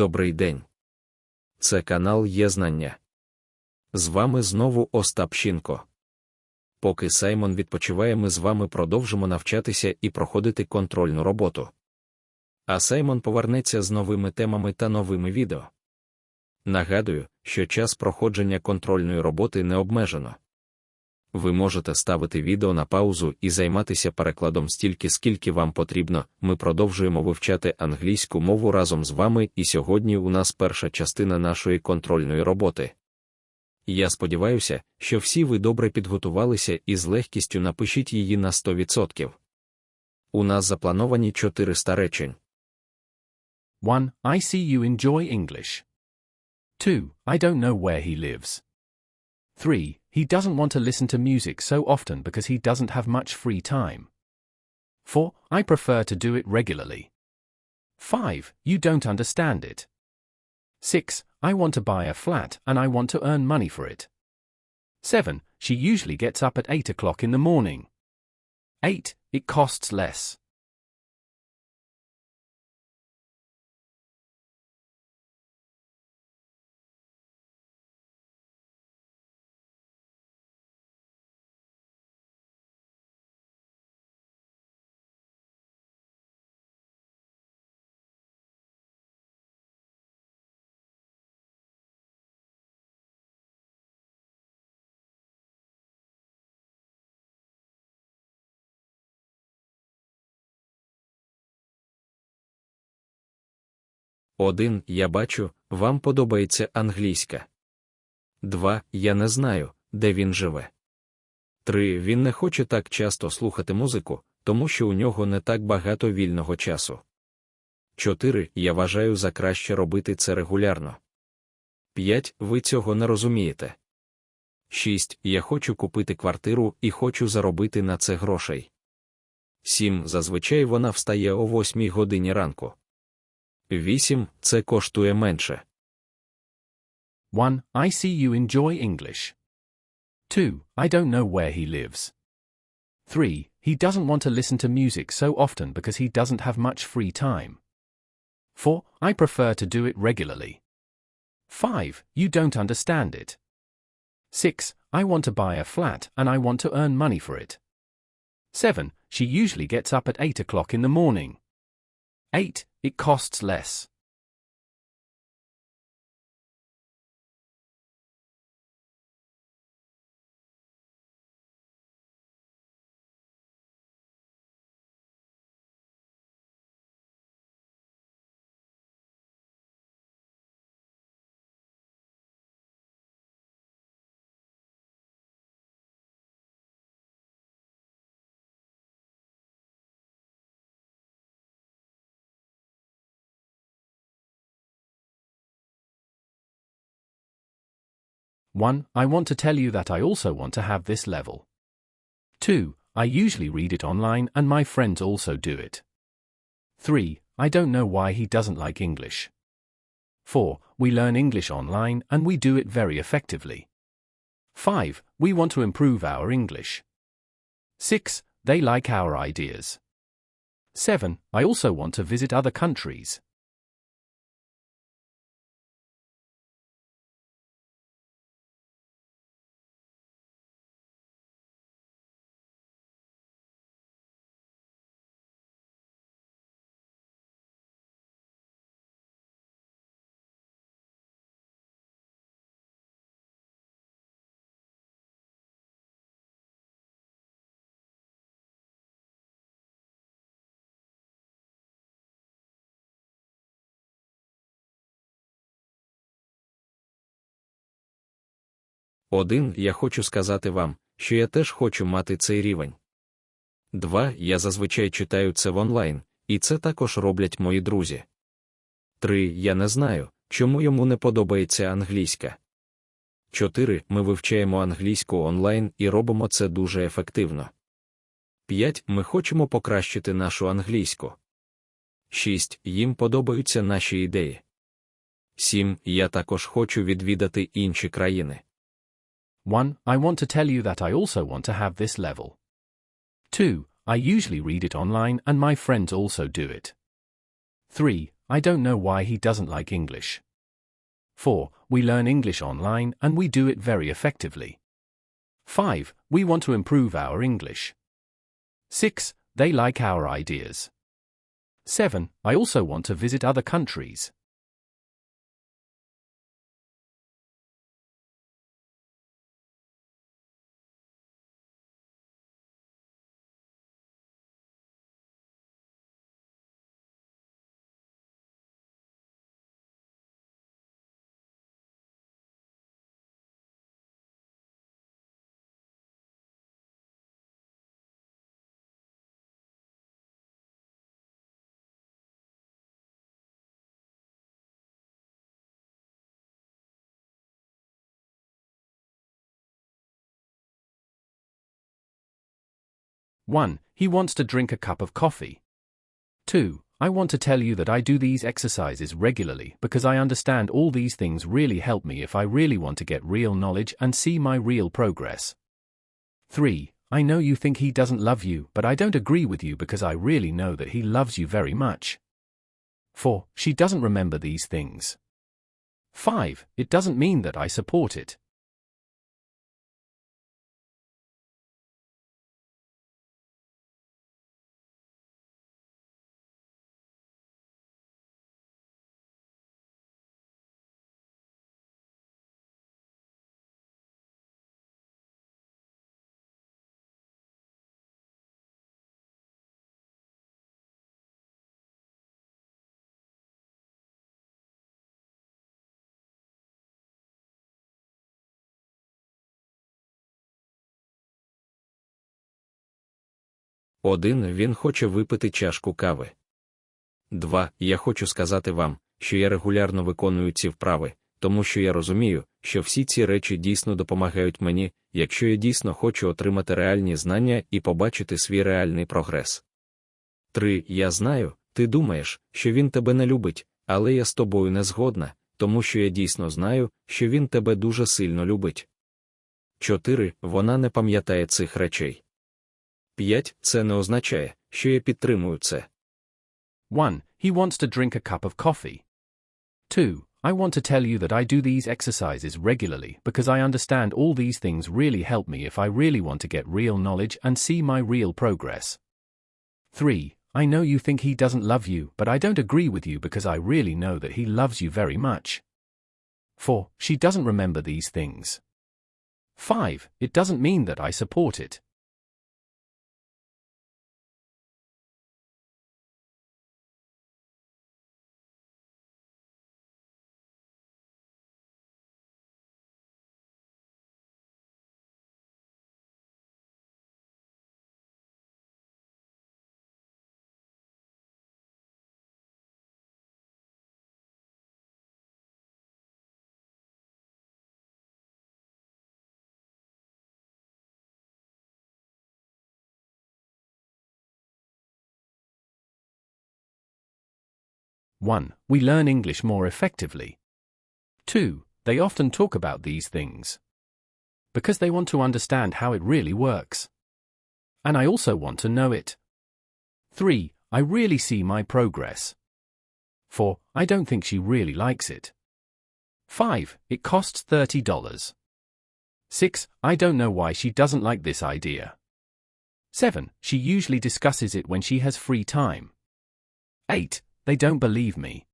Добрий день. Це канал Є Знання. З вами знову Остап Щінко. Поки Саймон відпочиває, ми з вами продовжимо навчатися і проходити контрольну роботу. А Саймон повернеться з новими темами та новими відео. Нагадую, що час проходження контрольної роботи не обмежено. Ви можете ставити відео на паузу і займатися перекладом стільки, скільки вам потрібно. Ми продовжуємо вивчати англійську мову разом з вами, і сьогодні у нас перша частина нашої контрольної роботи. Я сподіваюся, що всі ви добре підготувалися і з легкістю напишіть її на 100%. У нас заплановані 400 речень. 1. I see you enjoy English. 2. I don't know where he lives. 3. He doesn't want to listen to music so often because he doesn't have much free time. 4. I prefer to do it regularly. 5. You don't understand it. 6. I want to buy a flat and I want to earn money for it. 7. She usually gets up at 8 o'clock in the morning. 8. It costs less. Один. Я бачу, вам подобається англійська. 2. Я не знаю, де він живе. 3. Він не хоче так часто слухати музику, тому що у нього не так багато вільного часу. 4. Я вважаю за краще робити це регулярно. 5. Ви цього не розумієте. 6. Я хочу купити квартиру і хочу заробити на це грошей. 7. Зазвичай вона встає о 8 годині ранку. 8. Це коштує менше. 1. I see you enjoy English. 2. I don't know where he lives. 3. He doesn't want to listen to music so often because he doesn't have much free time. 4. I prefer to do it regularly. 5. You don't understand it. 6. I want to buy a flat and I want to earn money for it. 7. She usually gets up at 8 o'clock in the morning. 8. It costs less. One, I want to tell you that I also want to have this level. Two, I usually read it online and my friends also do it. Three, I don't know why he doesn't like English. Four, we learn English online and we do it very effectively. Five, we want to improve our English. Six, they like our ideas. Seven, I also want to visit other countries. Один. Я хочу сказати вам, що я теж хочу мати цей рівень. 2. Я зазвичай читаю це в онлайн, і це також роблять мої друзі. 3. Я не знаю, чому йому не подобається англійська. 4. Ми вивчаємо англійську онлайн і робимо це дуже ефективно. 5. Ми хочемо покращити нашу англійську. 6. Їм подобаються наші ідеї. 7. Я також хочу відвідати інші країни. 1. I want to tell you that I also want to have this level. 2. I usually read it online and my friends also do it. 3. I don't know why he doesn't like English. 4. We learn English online and we do it very effectively. 5. We want to improve our English. 6. They like our ideas. 7. I also want to visit other countries. One, he wants to drink a cup of coffee. Two, I want to tell you that I do these exercises regularly because I understand all these things really help me if I really want to get real knowledge and see my real progress. 3. I know you think he doesn't love you, but I don't agree with you because I really know that he loves you very much. 4. She doesn't remember these things. 5. It doesn't mean that I support it. Один він хоче випити чашку кави. 2. Я хочу сказати вам, що я регулярно виконую ці вправи, тому що я розумію, що всі ці речі дійсно допомагають мені, якщо я дійсно хочу отримати реальні знання і побачити свій реальний прогрес. 3. Я знаю, ти думаєш, що він тебе не любить, але я з тобою не згодна, тому що я дійсно знаю, що він тебе дуже сильно любить. 4. Вона не пам'ятає цих речей. 5. Це не означає, що я підтримую це. 1. He wants to drink a cup of coffee. 2. I want to tell you that I do these exercises regularly because I understand all these things really help me if I really want to get real knowledge and see my real progress. 3. I know you think he doesn't love you, but I don't agree with you because I really know that he loves you very much. 4. She doesn't remember these things. 5. It doesn't mean that I support it. One, we learn English more effectively. Two, they often talk about these things. Because they want to understand how it really works. And I also want to know it. Three, I really see my progress. Four, I don't think she really likes it. Five, it costs $30. Six, I don't know why she doesn't like this idea. Seven, she usually discusses it when she has free time. Eight, they don't believe me.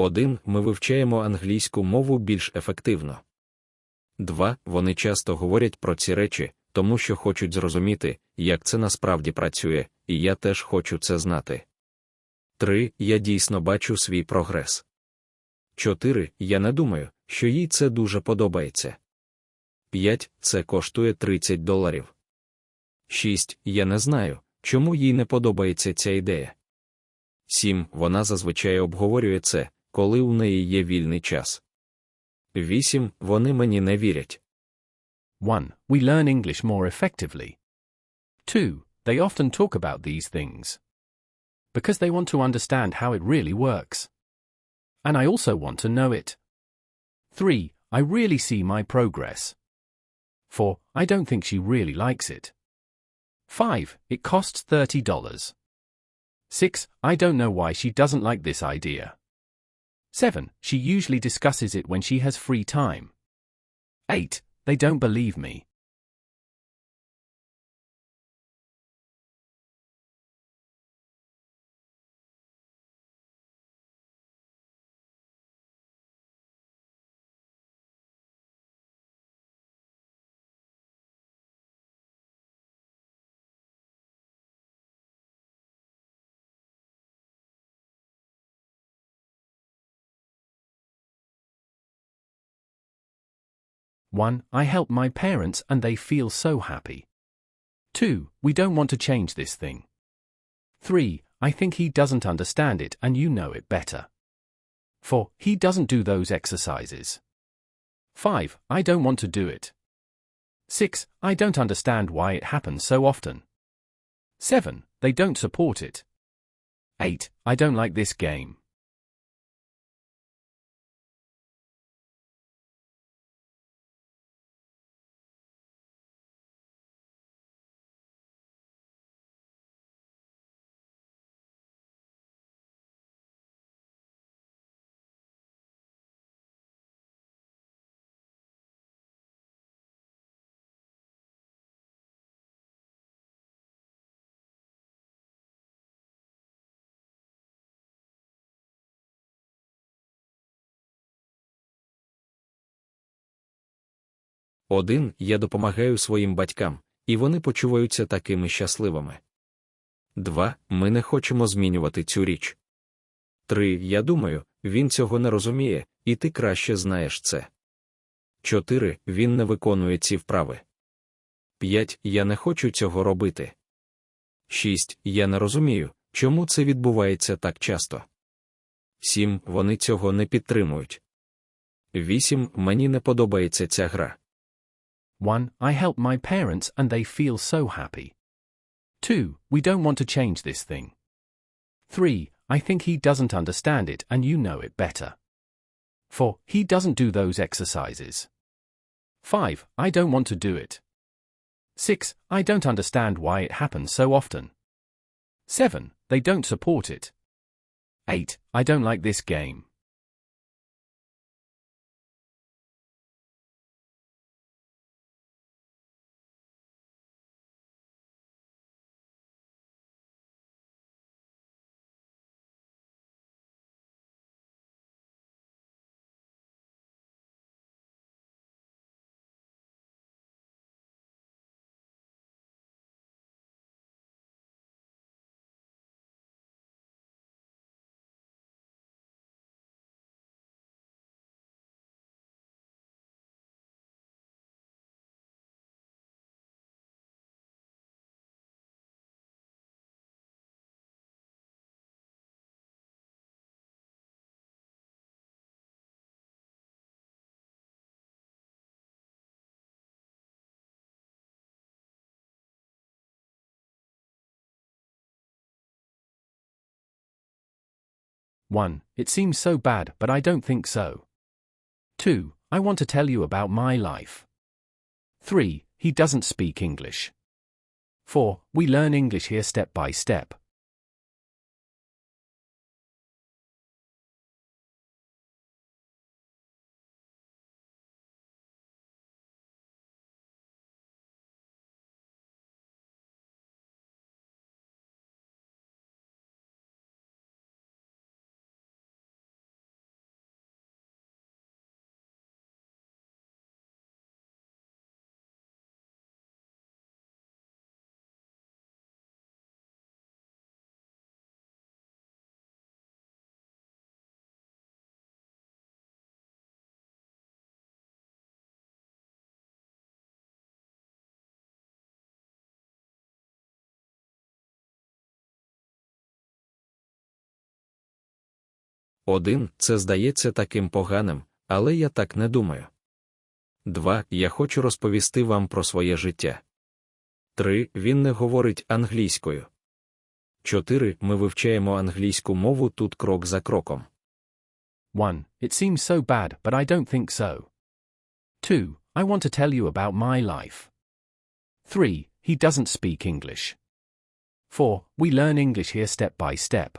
Один. Ми вивчаємо англійську мову більш ефективно. 2. Вони часто говорять про ці речі, тому що хочуть зрозуміти, як це насправді працює, і я теж хочу це знати. 3. Я дійсно бачу свій прогрес. 4. Я не думаю, що їй це дуже подобається. 5. Це коштує 30 доларів. 6. Я не знаю, чому їй не подобається ця ідея. 7. Вона зазвичай обговорює це, коли у неї є вільний час. 8. Вони мені не вірять. 1. We learn English more effectively. 2. They often talk about these things. Because they want to understand how it really works. And I also want to know it. 3. I really see my progress. 4. I don't think she really likes it. 5. It costs $30. 6. I don't know why she doesn't like this idea. 7. She usually discusses it when she has free time. 8. They don't believe me. One, I help my parents and they feel so happy. Two, we don't want to change this thing. Three, I think he doesn't understand it and you know it better. Four, he doesn't do those exercises. Five, I don't want to do it. Six, I don't understand why it happens so often. Seven, they don't support it. Eight, I don't like this game. Один, я допомагаю своїм батькам, і вони почуваються такими щасливими. Два, ми не хочемо змінювати цю річ. Три, я думаю, він цього не розуміє, і ти краще знаєш це. Чотири, він не виконує ці вправи. П'ять, я не хочу цього робити. Шість, я не розумію, чому це відбувається так часто. Сім, вони цього не підтримують. Вісім, мені не подобається ця гра. 1. I help my parents and they feel so happy. 2. We don't want to change this thing. 3. I think he doesn't understand it and you know it better. 4. He doesn't do those exercises. 5. I don't want to do it. 6. I don't understand why it happens so often. 7. They don't support it. 8. I don't like this game. One, it seems so bad, but I don't think so. Two, I want to tell you about my life. Three, he doesn't speak English. Four, we learn English here step by step. 1. Це здається таким поганим, але я так не думаю. 2. Я хочу розповісти вам про своє життя. 3. Він не говорить англійською. 4. Ми вивчаємо англійську мову тут крок за кроком. 1. It seems so bad, but I don't think so. 2. I want to tell you about my life. 3. He doesn't speak English. 4. We learn English here step by step.